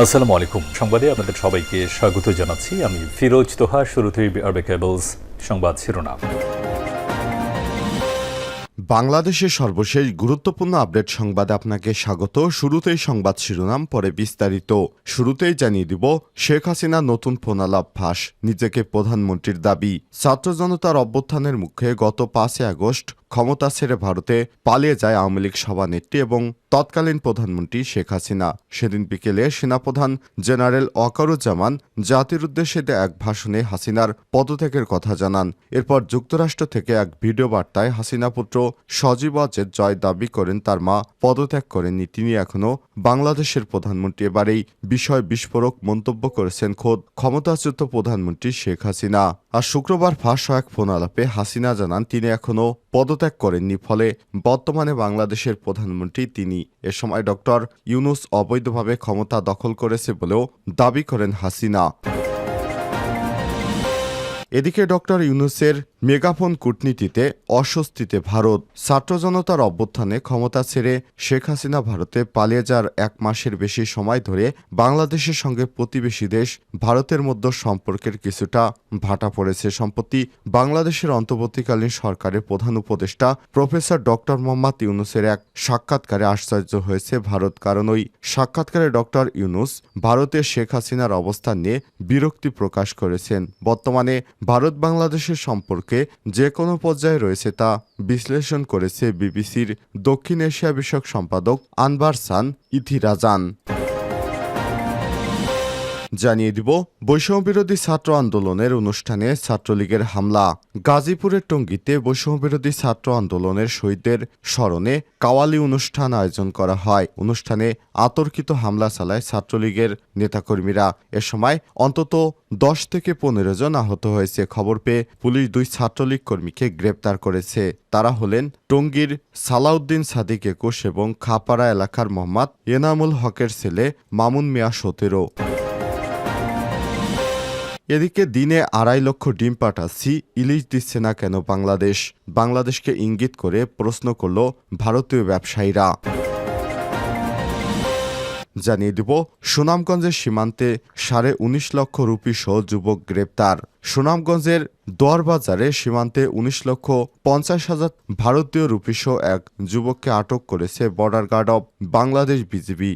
আসসালামু আলাইকুম। সংবাদে আপনাদের সবাইকে স্বাগত জানাচ্ছি। আমি ফিরোজ তোহা, শুরুতেই আরবে কেবলস সংবাদ শিরোনাম। বাংলাদেশের সর্বশেষ গুরুত্বপূর্ণ আপডেট সংবাদে আপনাকে স্বাগত। শুরুতেই সংবাদ শিরোনাম, পরে বিস্তারিত। শুরুতেই জানিয়ে দিব, শেখ হাসিনা নতুন ফোনালাপ ফাঁস, নিজেকে প্রধানমন্ত্রীর দাবি। ছাত্র জনতার অভ্যুত্থানের মুখে গত পাঁচই আগস্ট ক্ষমতা ছেড়ে ভারতে পালিয়ে যায় আওয়ামী লীগ সভানেত্রী এবং তৎকালীন প্রধানমন্ত্রী শেখ হাসিনা। সেদিন বিকেলে সেনাপ্রধান জেনারেল ওয়াকারুজ্জামান জাতির উদ্দেশ্যে এক ভাষণে হাসিনার পদত্যাগের কথা জানান। এরপর যুক্তরাষ্ট্র থেকে এক ভিডিও বার্তায় হাসিনা পুত্র সজীব ওয়াজেদ জয় দাবি করেন তার মা পদত্যাগ করেননি। তিনি এখনও বাংলাদেশের প্রধানমন্ত্রী। এবার এই বিষয় বিস্ফোরক মন্তব্য করেছেন খোদ ক্ষমতাচ্যুত প্রধানমন্ত্রী শেখ হাসিনা। আর শুক্রবার ফাঁস এক ফোন আলাপে হাসিনা জানান, তিনি এখনও পদত্যাগ করেননি, ফলে বর্তমানে বাংলাদেশের প্রধানমন্ত্রী তিনি এ সময় ডক্টর ইউনুস অবৈধভাবে ক্ষমতা দখল করেছে বলেও দাবি করেন হাসিনা। এদিকে ডক্টর ইউনুসের মেগাফোন কূটনীতিতে অস্বস্তিতে ভারত। ছাত্র জনতার অভ্যুত্থানে ক্ষমতা ছেড়ে শেখ হাসিনা ভারতে পালিয়ে যাওয়ার এক মাসের বেশি সময় ধরে বাংলাদেশের সঙ্গে প্রতিবেশী দেশ ভারতের মধ্যে সম্পর্কের কিছুটা ভাটা পড়েছে। সম্প্রতি বাংলাদেশের অন্তর্বর্তীকালীন সরকারের প্রধান উপদেষ্টা প্রফেসর ডক্টর মোহাম্মদ ইউনুসের এক সাক্ষাৎকারে আশ্চর্য হয়েছে ভারত, কারণ ওই সাক্ষাৎকারে ডক্টর ইউনুস ভারতের শেখ হাসিনার অবস্থান নিয়ে বিরক্তি প্রকাশ করেছেন। বর্তমানে ভারত বাংলাদেশের সম্পর্কে যে কোনো পর্যায়ে রয়েছে তা বিশ্লেষণ করেছে বিবিসির দক্ষিণ এশিয়া বিষয়ক সম্পাদক আনবার সান ইথিরাজান। জানিয়ে দিব, বৈষম্যবিরোধী ছাত্র আন্দোলনের অনুষ্ঠানে ছাত্রলীগের হামলা। গাজীপুরের টঙ্গীতে বৈষম্যবিরোধী ছাত্র আন্দোলনের শহীদদের স্মরণে কাওয়ালি অনুষ্ঠান আয়োজন করা হয়। অনুষ্ঠানে আতর্কিত হামলা চালায় ছাত্রলীগের নেতাকর্মীরা। এ সময় অন্তত দশ থেকে পনেরো জন আহত হয়েছে। খবর পেয়ে পুলিশ দুই ছাত্রলীগ কর্মীকে গ্রেপ্তার করেছে। তারা হলেন টঙ্গীর সালাউদ্দিন সাদিক একুশ এবং খাপাড়া এলাকার মোহাম্মদ এনামুল হকের ছেলে মামুন মিয়া সতেরো। এদিকে দিনে আড়াই লক্ষ ডিম পাঠাচ্ছি, ইলিশ দিচ্ছে না কেন বাংলাদেশ? বাংলাদেশকে ইঙ্গিত করে প্রশ্ন করল ভারতীয় ব্যবসায়ীরা। জানিয়ে দিব, সুনামগঞ্জের সীমান্তে সাড়ে উনিশ লক্ষ রুপি সহ যুবক গ্রেপ্তার। সুনামগঞ্জের দোয়ারবাজারে সীমান্তে উনিশ লক্ষ পঞ্চাশ হাজার ভারতীয় রুপি সহ এক যুবককে আটক করেছে border guard of Bangladesh BGB.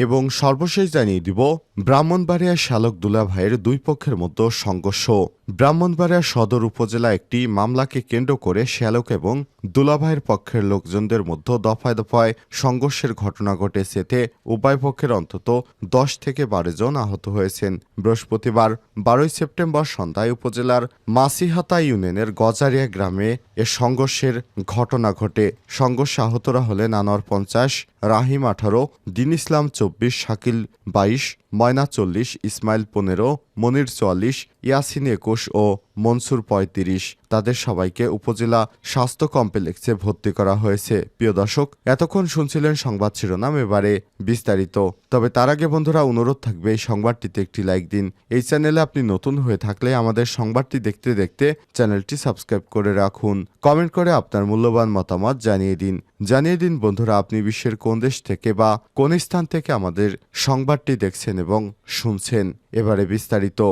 এবং সর্বশেষ জানিয়ে দিব ব্রাহ্মণবাড়িয়া শালক দুলাভাইয়ের দুই পক্ষের মধ্যে সংঘর্ষ। ব্রাহ্মণবাড়িয়া সদর উপজেলা একটি মামলাকে কেন্দ্র করে শ্যালক এবং দুলাভাইয়ের পক্ষের লোকজনদের মধ্যে দফায় দফায় সংঘর্ষের ঘটনা ঘটেছে। এতে উভয় পক্ষের অন্তত দশ থেকে বারো জন আহত হয়েছেন। বৃহস্পতিবার বারোই সেপ্টেম্বর সন্ধ্যায় উপজেলার মাসিহাতা ইউনিয়নের গজারিয়া গ্রামে এ সংঘর্ষের ঘটনা ঘটে। সংঘর্ষে আহতরা হলেন আনোয়ার পঞ্চাশ, রাহিম আঠারো, দিন ইসলাম চব্বিশ, শাকিল বাইশ ময়না চল্লিশ ইসমাইল পনেরো মনির চুয়াল্লিশ ইয়াসিন একুশ ও মনসুর পঁয়ত্রিশ। তাদের সবাইকে উপজেলা স্বাস্থ্য কমপ্লেক্সে ভর্তি করা হয়েছে। প্রিয় দর্শক, এতক্ষণ শুনছিলেন সংবাদ শিরোনাম এবারে বিস্তারিত। তবে তার আগে বন্ধুরা, অনুরোধ থাকবে এই সংবাদটিতে একটি লাইক দিন। এই চ্যানেলে আপনি নতুন হয়ে থাকলে আমাদের সংবাদটি দেখতে দেখতে চ্যানেলটি সাবস্ক্রাইব করে রাখুন। কমেন্ট করে আপনার মূল্যবান মতামত জানিয়ে দিন। জানিয়ে দিন, বন্ধুরা, আপনি বিশ্বের কোন দেশ থেকে বা কোন স্থান থেকে আমাদের সংবাদটি দেখছেন এবং শুনছেন। এবারে বিস্তারিত।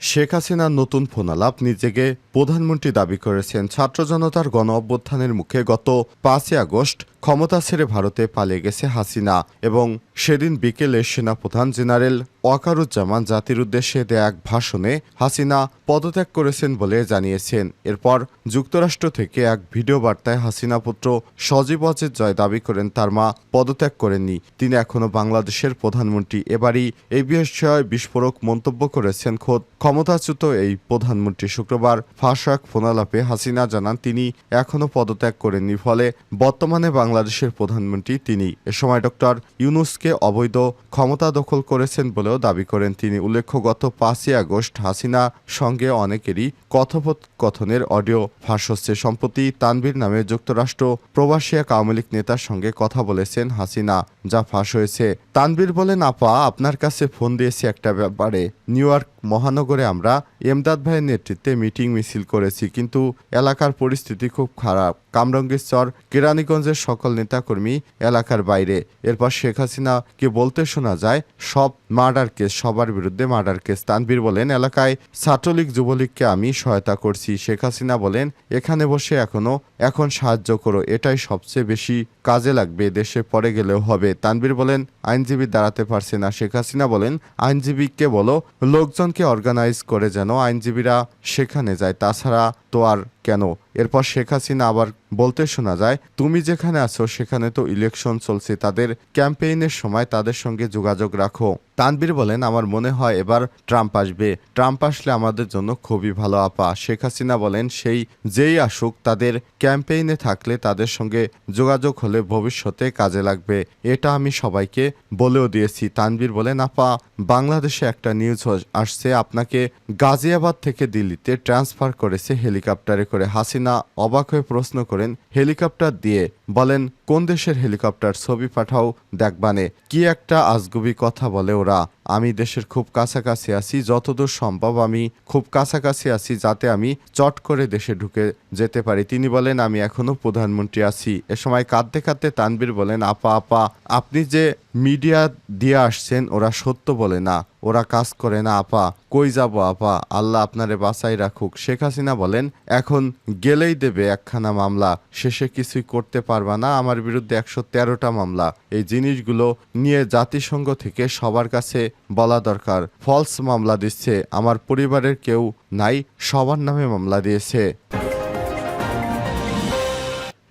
শেখ হাসিনার নতুন ফোনালাপ নিজেকে প্রধানমন্ত্রী দাবি করেছেন ছাত্র জনতার গণ অভ্যুত্থানের মুখে গত পাঁচই আগস্ট ক্ষমতা ছেড়ে ভারতে পালিয়ে গেছে হাসিনা এবং সেদিন বিকেলে সেনাপ্রধান জেনারেল ওয়াকারুজ্জামান জাতির উদ্দেশ্যে দেয়া এক ভাষণে হাসিনা পদত্যাগ করেছেন বলে জানিয়েছেন। এরপর যুক্তরাষ্ট্র থেকে এক ভিডিও বার্তায় হাসিনা পুত্র সজীব অজের জয় দাবি করেন, তার মা পদত্যাগ করেননি। তিনি এখনও বাংলাদেশের প্রধানমন্ত্রী। এবারই এই বিষয়ে বিস্ফোরক মন্তব্য করেছেন খোদ। ক্ষমতাচ্যুত এই প্রধানমন্ত্রী শুক্রবার ফাঁস এক ফোনালাপে হাসিনা জানান, তিনি এখনও পদত্যাগ করেননি। ফলে বর্তমানে বাংলাদেশের প্রধানমন্ত্রী তিনি। এ সময় ডক্টর ইউনুসকে অবৈধ ক্ষমতা দখল করেছেন বলেও দাবি করেন তিনি। উল্লেখ্য, গত পাঁচই আগস্ট হাসিনা সঙ্গে অনেকেরই কথোপকথনের অডিও ফাঁস হচ্ছে। সম্প্রতি তানভীর নামে যুক্তরাষ্ট্র প্রবাসী এক আওয়ামী লীগ নেতার সঙ্গে কথা বলেছেন হাসিনা, যা ফাঁস হয়েছে। তানভীর বলেন, আপা, আপনার কাছে ফোন দিয়েছি একটা ব্যাপারে। নিউ ইয়র্ক মহানগরে আমরা এমদাদ ভাইয়ের নেতৃত্বে মিটিং মিছিল করেছি, কিন্তু এলাকার পরিস্থিতি খুব খারাপ। কামরঙ্গীরচর কেরানীগঞ্জের সকল নেতাকর্মী এলাকার বাইরে। এরপর শেখ হাসিনাকে বলতে শোনা যায়, সব মার্ডার কেস, সবার বিরুদ্ধে মার্ডার কেস। তানভীর বলেন, এলাকায় ছাত্রলীগ, যুবলীগকে আমি সহায়তা করছি। শেখ হাসিনা বলেন, এখানে বসে এখনও, এখন সাহায্য করো, এটাই সবচেয়ে বেশি কাজে লাগবে, দেশে পরে গেলেও হবে। তানভীর বলেন, আইনজীবী দাঁড়াতে পারছে না। শেখ হাসিনা বলেন, আইনজীবীকে বলো, লোকজনকে অর্গানাইজ করে যেন আইনজীবীরা সেখানে যায়, তাছাড়া তো আর কেন? এরপর শেখ হাসিনা আবার বলতে শোনা যায়, তুমি যেখানে আছো সেখানে তো ইলেকশন চলছে, তাদের ক্যাম্পেইনের সময় তাদের সঙ্গে যোগাযোগ রাখো। তানবীর বলেন, আমার মনে হয় এবার ট্রাম্প আসবে। ট্রাম্প আসলে আমাদের জন্য খুবই ভালো আপা। শেখ হাসিনা বলেন, সেই যেই আসুক, তাদের ক্যাম্পেইনে থাকলে তাদের সঙ্গে যোগাযোগ হলে ভবিষ্যতে কাজে লাগবে। এটা আমি সবাইকে বলেও দিয়েছি। তানবীর বলেন, আপা, বাংলাদেশে একটা নিউজ আসছে। আপনাকে গাজিয়াবাদ থেকে দিল্লিতে ট্রান্সফার করেছে হেলিকপ্টারে করে। হাসিনা অবাক হয়ে প্রশ্ন করেন হেলিকপ্টার দিয়ে। বলেন, কোন দেশের হেলিকপ্টার ছবি পাঠাও দেখবানে? কি একটা আজগুবি কথা বলে ওরা। আমি দেশের খুব কাছাকাছি আছি, যতদূর সম্ভব আমি খুব কাছাকাছি আছি যাতে আমি চট করে দেশে ঢুকে যেতে পারি। তিনি বলেন, আমি এখনও প্রধানমন্ত্রী আছি। এ সময় কাঁদতে কাঁদতে তানবীর বলেন, আপা আপা, আপনি যে মিডিয়া দিয়ে আসছেন, ওরা সত্য বলে না। ওরা কাজ করে না, আপা। কই যাব, আপা? আল্লাহ আপনারে বাঁচাই রাখুক। শেখ হাসিনা বলেন, এখন গেলেই দেবে একখানা মামলা। শেষে কিছুই করতে পারবা না, আমার বিরুদ্ধে একশো তেরোটা মামলা। এই জিনিসগুলো নিয়ে জাতিসংঘ থেকে সবার কাছে বলা দরকার। ফলস মামলা দিচ্ছে, আমার পরিবারের কেউ নাই, সবার নামে মামলা দিয়েছে।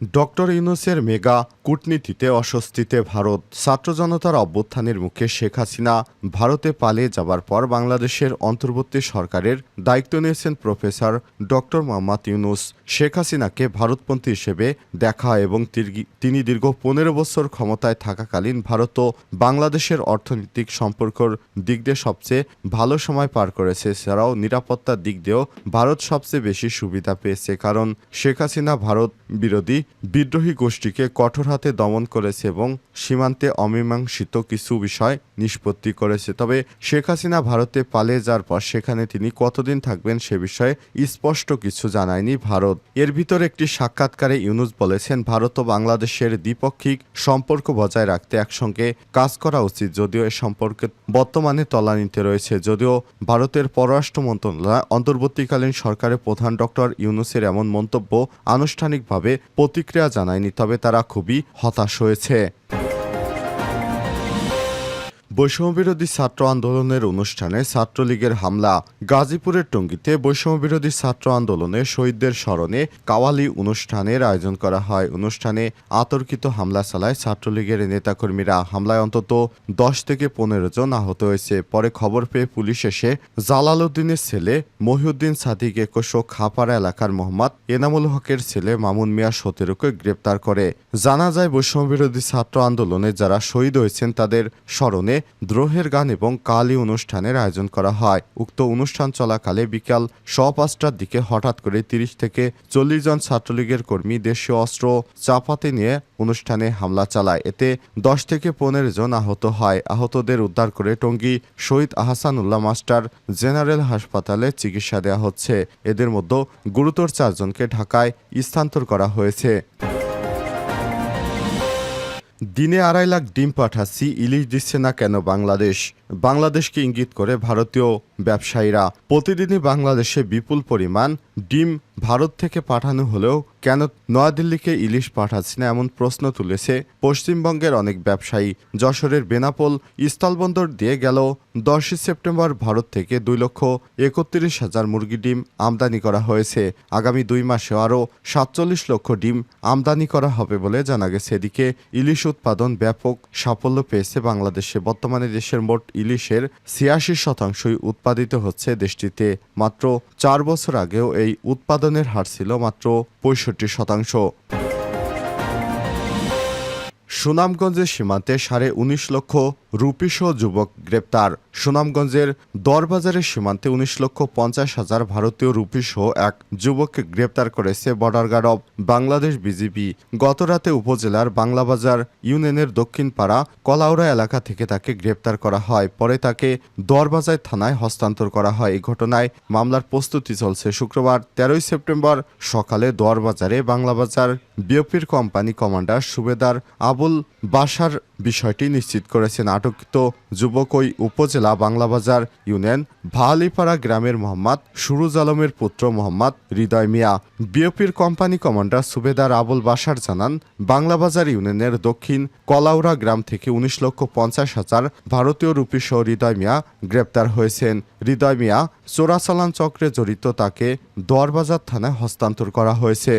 ডক্টর ইউনুসের মেগা কূটনীতিতে অস্বস্তিতে ভারত। ছাত্র জনতার অভ্যুত্থানের মুখে শেখ হাসিনা ভারতে পালিয়ে যাবার পর বাংলাদেশের অন্তর্বর্তী সরকারের দায়িত্ব নিয়েছেন প্রফেসর ডক্টর মোহাম্মদ ইউনুস। শেখ হাসিনাকে ভারতপন্থী হিসেবে দেখা এবং তিনি দীর্ঘ পনেরো বছর ক্ষমতায় থাকাকালীন ভারত ও বাংলাদেশের অর্থনৈতিক সম্পর্কর দিক দিয়ে সবচেয়ে ভালো সময় পার করেছে। এছাড়াও নিরাপত্তার দিক দিয়েও ভারত সবচেয়ে বেশি সুবিধা পেয়েছে। কারণ শেখ হাসিনা ভারত বিরোধী বিদ্রোহী গোষ্ঠীকে কঠোর হাতে দমন করেছে এবং সীমান্তে অমীমাংসিত কিছু বিষয় নিষ্পত্তি করেছে। তবে শেখ হাসিনা ভারতে পালিয়ে যাওয়ার পর সেখানে তিনি কতদিন থাকবেন সে বিষয়ে স্পষ্ট কিছু জানায়নি ভারত। এর ভিতর একটি সাক্ষাৎকারে ইউনুস বলেছেন, ভারত ও বাংলাদেশের দ্বিপাক্ষিক সম্পর্ক বজায় রাখতে একসঙ্গে কাজ করা উচিত। যদিও এ সম্পর্কে বর্তমানে তলানিতে রয়েছে, যদিও ভারতের পররাষ্ট্র মন্ত্রণালয় অন্তর্বর্তীকালীন সরকারের প্রধান ডক্টর ইউনুসের এমন মন্তব্য আনুষ্ঠানিকভাবে প্রতিক্রিয়া জানায়নি তবে তারা খুবই হতাশ হয়েছে। বৈষম্যবিরোধী ছাত্র আন্দোলনের অনুষ্ঠানে ছাত্রলীগের হামলা। গাজীপুরের টঙ্গীতে বৈষম্যবিরোধী ছাত্র আন্দোলনে শহীদদের স্মরণে কাওয়ালি অনুষ্ঠানের আয়োজন করা হয়। অনুষ্ঠানে আতর্কিত হামলা চালায় ছাত্রলীগের নেতাকর্মীরা। হামলায় অন্তত দশ থেকে পনেরো জন আহত হয়েছে। পরে খবর পেয়ে পুলিশ এসে জালাল উদ্দিনের ছেলে মহিউদ্দিন সাদিক একুশ খাপাড়া এলাকার মোহাম্মদ এনামুল হকের ছেলে মামুন মিয়া সতেরোকে গ্রেপ্তার করে। জানা যায়, বৈষম্যবিরোধী ছাত্র আন্দোলনে যারা শহীদ হয়েছেন তাদের স্মরণে দ্রোহের গান এবং কালী অনুষ্ঠানের আয়োজন করা হয়। উক্ত অনুষ্ঠান চলাকালে বিকাল স পাঁচটার দিকে হঠাৎ করে তিরিশ থেকে চল্লিশ জন ছাত্রলীগের কর্মী দেশীয় অস্ত্র চাপাতে নিয়ে অনুষ্ঠানে হামলা চালায়। এতে দশ থেকে পনেরো জন আহত হয়। আহতদের উদ্ধার করে টঙ্গী শহীদ আহসানুল্লাহ মাস্টার জেনারেল হাসপাতালে চিকিৎসা দেওয়া হচ্ছে। এদের মধ্যে গুরুতর চারজনকে ঢাকায় স্থানান্তর করা হয়েছে। দিনে আড়াই লাখ ডিম পাঠাচ্ছি, ইলিশ দিচ্ছে না কেন বাংলাদেশ? বাংলাদেশকে ইঙ্গিত করে ভারতীয় ব্যবসায়ীরা, প্রতিদিনই বাংলাদেশে বিপুল পরিমাণ ডিম ভারত থেকে পাঠানো হলেও কেন নয়াদিল্লিকে ইলিশ পাঠাচ্ছে না এমন প্রশ্ন তুলেছে পশ্চিমবঙ্গের অনেক ব্যবসায়ী। যশোরের বেনাপোল স্থলবন্দর দিয়ে গেল দশই সেপ্টেম্বর ভারত থেকে দুই লক্ষ একত্রিশ হাজার মুরগি ডিম আমদানি করা হয়েছে। আগামী দুই মাসে আরও সাতচল্লিশ লক্ষ ডিম আমদানি করা হবে বলে জানা গেছে। এদিকে ইলিশ উৎপাদন ব্যাপক সাফল্য পেয়েছে বাংলাদেশে। বর্তমানে দেশের মোট ইলিশের ছিয়াশি শতাংশই উৎপাদিত হচ্ছে দেশটিতে। মাত্র চার বছর আগেও এই উৎপাদনের হার ছিল মাত্র পঁয়ষট্টি শতাংশ। সুনামগঞ্জের সীমান্তে সাড়ে উনিশ লক্ষ রুপিসহ যুবক গ্রেপ্তার। সুনামগঞ্জের দরবাজারের সীমান্তে উনিশ লক্ষ পঞ্চাশ হাজার ভারতীয় রুপিসহ এক যুবককে গ্রেপ্তার করেছে border guard of Bangladesh BGB. গতরাতে উপজেলার বাংলাবাজার ইউনিয়নের দক্ষিণ পাড়া কলাউড়া এলাকা থেকে তাকে গ্রেপ্তার করা হয়। পরে তাকে দরবাজার থানায় হস্তান্তর করা হয়। এই ঘটনায় মামলার প্রস্তুতি চলছে। শুক্রবার তেরোই সেপ্টেম্বর সকালে দরবাজারে বাংলাবাজার বিওপির কোম্পানি কমান্ডার সুবেদার আবুল বাসার বিষয়টি নিশ্চিত করেছেন। আটককৃত যুবক ওই উপজেলা বাংলাবাজার ইউনিয়ন ভালিপাড়া গ্রামের মোহাম্মদ সুরুজ আলমের পুত্র মোহাম্মদ হৃদয় মিয়া। বিওপির কোম্পানি কমান্ডার সুবেদার আবুল বাসার জানান বাংলাবাজার ইউনিয়নের দক্ষিণ কলাউড়া গ্রাম থেকে উনিশ লক্ষ পঞ্চাশ হাজার ভারতীয় রুপি সহ হৃদয় মিয়া গ্রেপ্তার হয়েছেন। হৃদয় মিয়া চোরাচালান চক্রে জড়িত তাকে দরবাজার থানায় হস্তান্তর করা হয়েছে।